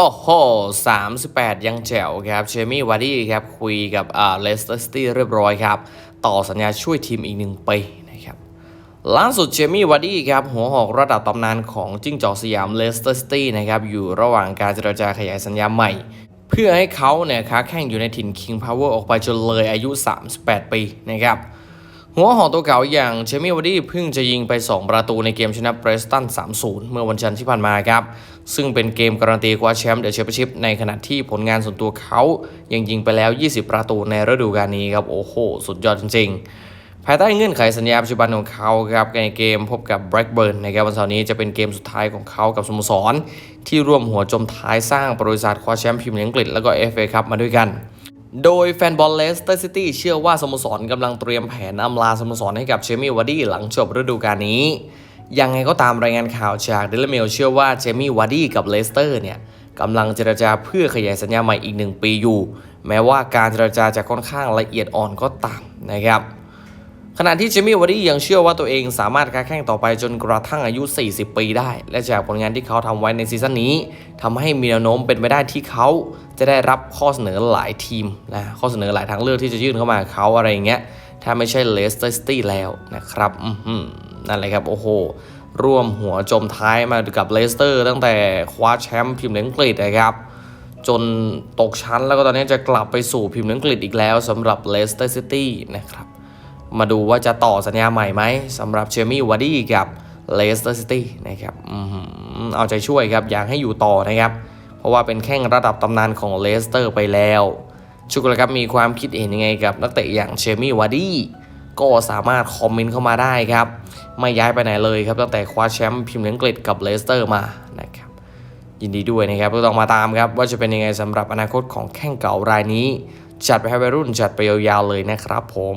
โอ้โห 38 ยังแจ๋วครับ เชมี่วาร์ดี้ครับ คุยกับอ่าเลสเตอร์ซิตี้เรียบร้อยครับ ต่อสัญญาช่วยทีมอีกหนึ่งปีนะครับล่าสุดเจมี่วาร์ดี้ครับ หัวหอกระดับตำนานของจิ้งจอกสยามเลสเตอร์ซิตี้นะครับ อยู่ระหว่างการเจรจาขยายสัญญาใหม่ เพื่อให้เขาเนี่ยค้าแข่งอยู่ในถิ่น King Power ออกไปจนเลยอายุ 38 ปีนะครับ หัวหอตัวเก่าอย่างเชมี่วาร์ดี้เพิ่งจะยิงไป 2 ประตูในเกมชนะเบรสตัน 3-0 เมื่อวันจันทร์ที่ผ่านมาครับ ซึ่งเป็นเกมการันตีคว้าแชมป์เดอะแชมเปี้ยนชิพในขณะที่ผลงานส่วนตัวเขายังยิงไปแล้ว 20 ประตูในฤดูกาลนี้ครับ โอ้โห สุดยอดจริง ๆ ภายใต้เงื่อนไขสัญญาปัจจุบันของเขาครับในเกมพบกับแบล็กเบิร์นนะครับวันเสาร์นี้จะเป็นเกมสุดท้ายของเขากับสโมสร ที่ร่วมหัวจมท้ายสร้างประวัติศาสตร์คว้าแชมป์พรีเมียร์ลีกอังกฤษแล้วก็ FA คัพมาด้วยกัน โดยแฟนบอลเลสเตอร์ซิตี้เชื่อว่าสโมสรกำลังเตรียมแผนอำลาสโมสรให้กับเชมี่วาร์ดี้หลังจบฤดูกาลนี้ ยังไงก็ตามรายงานข่าวจากเดลเมลเชื่อว่าเจมี่วาร์ดี้กับเลสเตอร์เนี่ยกำลังเจรจาเพื่อขยายสัญญาใหม่อีกหนึ่งปีอยู่ แม้ว่าการเจรจาจะค่อนข้างละเอียดอ่อนก็ตามนะครับ ขณะที่เจมี่วาร์ดี้ยังเชื่อว่าตัวเองสามารถค้าแข่งต่อไปจนกระทั่งอายุ 40 ปีได้ และจากผลงานที่เขาทำไว้ในซีซั่นนี้ทำให้มีแนวโน้มเป็นไปได้ที่เขาจะได้รับข้อเสนอหลายทีมนะข้อเสนอหลายทางเลือกที่จะยื่นเข้ามาเขาอะไรอย่างเงี้ยถ้าไม่ใช่เลสเตอร์ซิตี้แล้วนะครับนั่นแหละครับ โอ้โห ร่วมหัวจมท้ายมากับเลสเตอร์ตั้งแต่คว้าแชมป์พรีเมียร์ลีกอังกฤษนะครับจนตกชั้นแล้วก็ตอนนี้จะกลับไปสู่พรีเมียร์ลีกอังกฤษอีกแล้วสำหรับเลสเตอร์ซิตี้นะครับ มาดูว่าจะต่อสัญญาใหม่ไหมสำหรับเชมี่วาร์ดี้กับเลสเตอร์ซิตี้นะครับเอาใจช่วยครับอยากให้อยู่ต่อนะครับ เพราะว่าเป็นแข้งระดับตำนานของเลสเตอร์ไปแล้ว ชุกละครับมีความคิดเห็นยังไงกับนักเตะอย่างเชมี่วาร์ดี้ก็สามารถคอมเมนต์เข้ามาได้ครับ ไม่ย้ายไปไหนเลยครับตั้งแต่คว้าแชมป์พรีเมียร์ลีกอังกฤษกับเลสเตอร์มานะครับยินดีด้วยนะครับก็ต้องมาตามครับว่าจะเป็นยังไงสำหรับอนาคตของแข้งเก่ารายนี้ จัดไปให้วัยรุ่นจัดไปยาวๆเลยนะครับผม